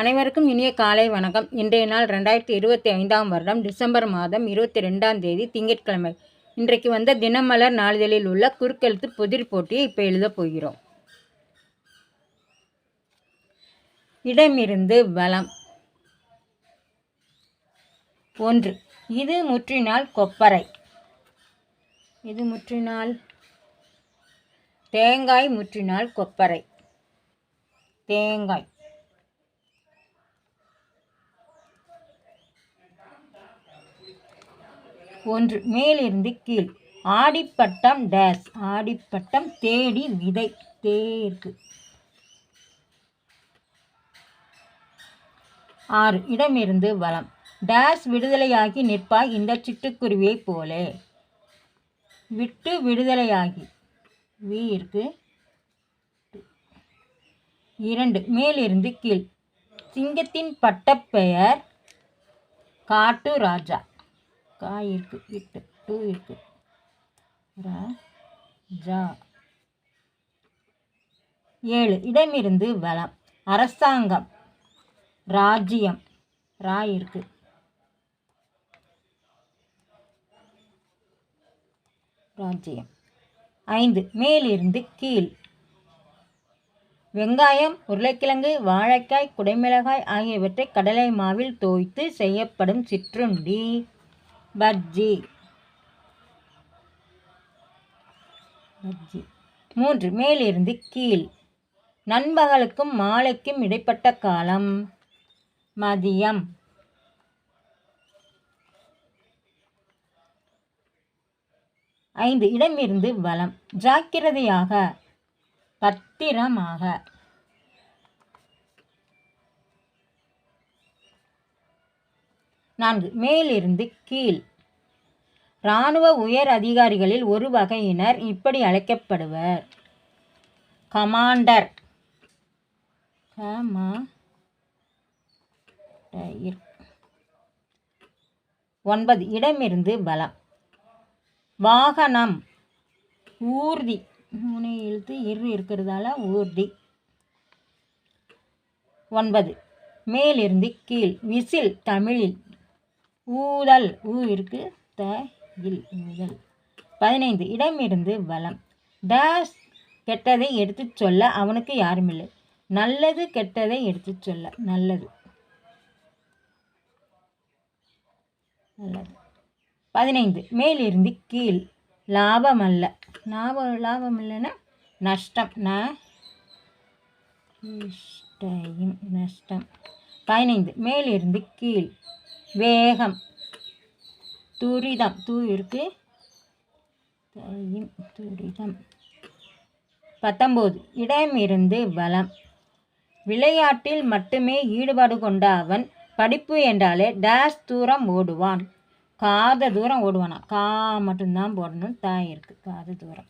அனைவருக்கும் இனிய காலை வணக்கம். இன்றைய நாள் ரெண்டாயிரத்தி இருபத்தி ஐந்தாம் வருடம் டிசம்பர் மாதம் இருபத்தி ரெண்டாம் தேதி திங்கட்கிழமை. இன்றைக்கு வந்த தினமலர் நாளிதழில் உள்ள குறுக்கெழுத்து புதிர் போட்டியை இப்போ எழுதப் போகிறோம். இடமிருந்து வலம். ஒன்று. இது முற்றினால் கொப்பரை. இது முற்றினால் தேங்காய் முற்றினால் கொப்பரை. தேங்காய். ஒன்று மேலிருந்து கீழ். ஆடிப்பட்டம் டேஸ். ஆடிப்பட்டம் தேடி விதை. தேர்க்கு ஆறு இடமிருந்து வளம். டேஸ் விடுதலையாகி நிற்பாய் இந்த சிட்டுக்குருவியைப் போலே. விட்டு விடுதலையாகி. வி இருக்கு. இரண்டு மேலிருந்து கீழ். சிங்கத்தின் பட்டப்பெயர் காட்டு ராஜா. கா இருக்குது இட்டு டூ இருக்கு ஜா. ஏழு. இடமிருந்து வளம். அரசாங்கம். ராஜ்யம். ரா இருக்கு. ராஜ்யம். ஐந்து. மேலிருந்து கீழ். வெங்காயம் உருளைக்கிழங்கு வாழைக்காய் குடைமிளகாய் ஆகியவற்றை கடலை மாவில் தோய்த்து செய்யப்படும் சிற்றுண்டி. பஜ்ஜி. பஜ்ஜி. மூன்று மேலிருந்து கீழ். நண்பகலுக்கும் மாலைக்கும் இடைப்பட்ட காலம். மதியம். ஐந்து இடமிருந்து வளம் ஜாக்கிரதையாக பத்திரமாக. நான்கு. மேலிருந்து கீழ். இராணுவ உயர் அதிகாரிகளில் ஒரு வகையினர் இப்படி அழைக்கப்படுவர். கமாண்டர். ஒன்பது. இடமிருந்து பலம். வாகனம். ஊர்தி. மூணு எழுத்து இரு இருக்கிறதால ஊர்தி. ஒன்பது. மேலிருந்து கீழ். விசில் தமிழில். ஊதல் ஊ இருக்கு த இல் ஊதல் பதினைந்து இடமிருந்து வளம். டேஸ் கெட்டதை எடுத்துச் சொல்ல அவனுக்கு யாருமில்லை. நல்லது கெட்டதை எடுத்துச் சொல்ல. நல்லது. நல்லது. பதினைந்து மேலிருந்து கீழ். லாபம் அல்ல லாபம் லாபம் இல்லைன்னா நஷ்டம். ந நஷ்டம். பதினைந்து மேலிருந்து கீழ். வேகம். துரிதம். தூ இருக்கு. துரிதம். பத்தொம்போது இடமிருந்து பலம் விளையாட்டில் மட்டுமே ஈடுபாடு கொண்ட அவன் படிப்பு என்றாலே டேஷ் தூரம் ஓடுவான். காத தூரம் ஓடுவானா? கா மட்டும்தான் போடணும். தாய் இருக்கு. காத தூரம்.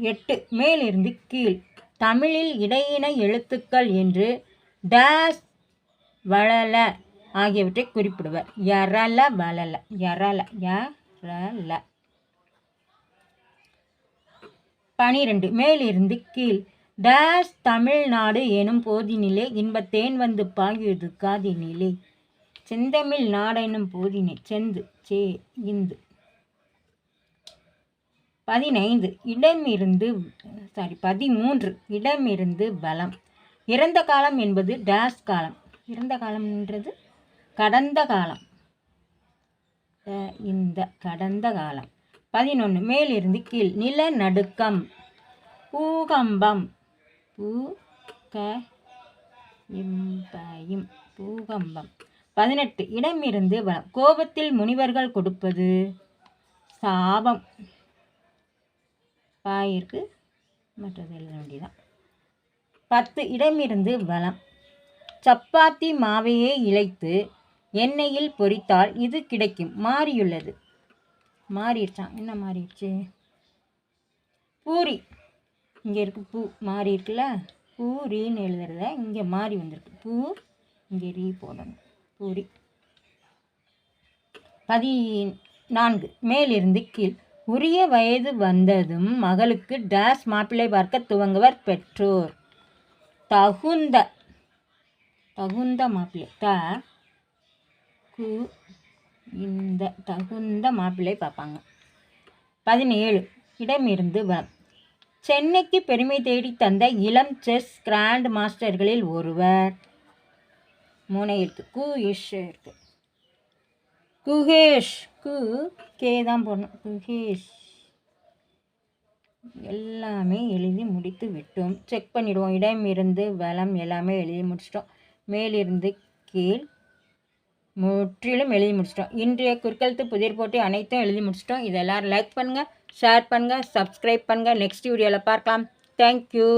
எட்டு. மேலிருந்து கீழ். தமிழில் இடையின எழுத்துக்கள் என்று டேஷ் வளல ஆகியவற்றை குறிப்பிடுவர். யரல வளல யரல யரல. பனிரெண்டு. மேலிருந்து கீழ். டேஷ் தமிழ்நாடு எனும் போதினிலே இன்பத்தேன் வந்து பாகியது காதினிலே. செந்தமிழ் நாடெனும் போதினை செந்து சே இந்து. பதினைந்து. இடமிருந்து சாரி பதிமூன்று. இடமிருந்து பலம் இறந்த காலம் என்பது டேஷ் காலம். இறந்த காலம்ன்றது கடந்த காலம். இந்த கடந்த காலம். பதினொன்று மேலிருந்து கீழ். நிலநடுக்கம் பூகம்பம். பூ க இம்பயம் பூகம்பம். பதினெட்டு இடமிருந்து வளம் கோபத்தில் முனிவர்கள் கொடுப்பது சாபம். பாயிற்கு மற்றது எழுத வேண்டியதான் பத்து இடமிருந்து வளம். சப்பாத்தி மாவையே இழைத்து எண்ணெயில் பொரித்தால் இது கிடைக்கும். மாறியுள்ளது. மாறிடுச்சான் என்ன மாறிடுச்சு? பூரி. இங்கே இருக்கு பூ. மாறி இருக்குல்ல? பூரின்னு எழுதுறத இங்கே மாறி வந்திருக்கு. பூ இங்கே ரீ போடணும். பூரி. பதி நான்கு மேலிருந்து கீழ். உரிய வயது வந்ததும் மகளுக்கு டேஸ் மாப்பிள்ளை பார்க்க துவங்குவர் பெற்றோர். தகுந்த தகுந்த மாப்பிள்ளை. த கு இந்த தகுந்த மாப்பிள்ளை பார்ப்பாங்க. பதினேழு இடமிருந்து வ சென்னைக்கு பெருமை தேடி தந்த இளம் செஸ் கிராண்ட் மாஸ்டர்களில் ஒருவர். மூணை இருக்கு. கு இஷ் இருக்கு. குகேஷ் கு கே தான் போடணும். குகேஷ். எல்லாமே எழுதி முடித்து விட்டோம். செக் பண்ணிவிடுவோம் இடம் இருந்து வளம் எல்லாமே எழுதி முடிச்சிட்டோம். மேலிருந்து கீழ் முற்றிலும் எழுதி முடிச்சிட்டோம். இன்றைய குறுக்கெழுத்து புதிர் போட்டி அனைத்தும் எழுதி முடிச்சிட்டோம். இதெல்லாம் எல்லோரும் லைக் பண்ணுங்கள் ஷேர் பண்ணுங்கள் சப்ஸ்கிரைப் பண்ணுங்கள் நெக்ஸ்ட் வீடியோவில் பார்க்கலாம். தேங்க்யூ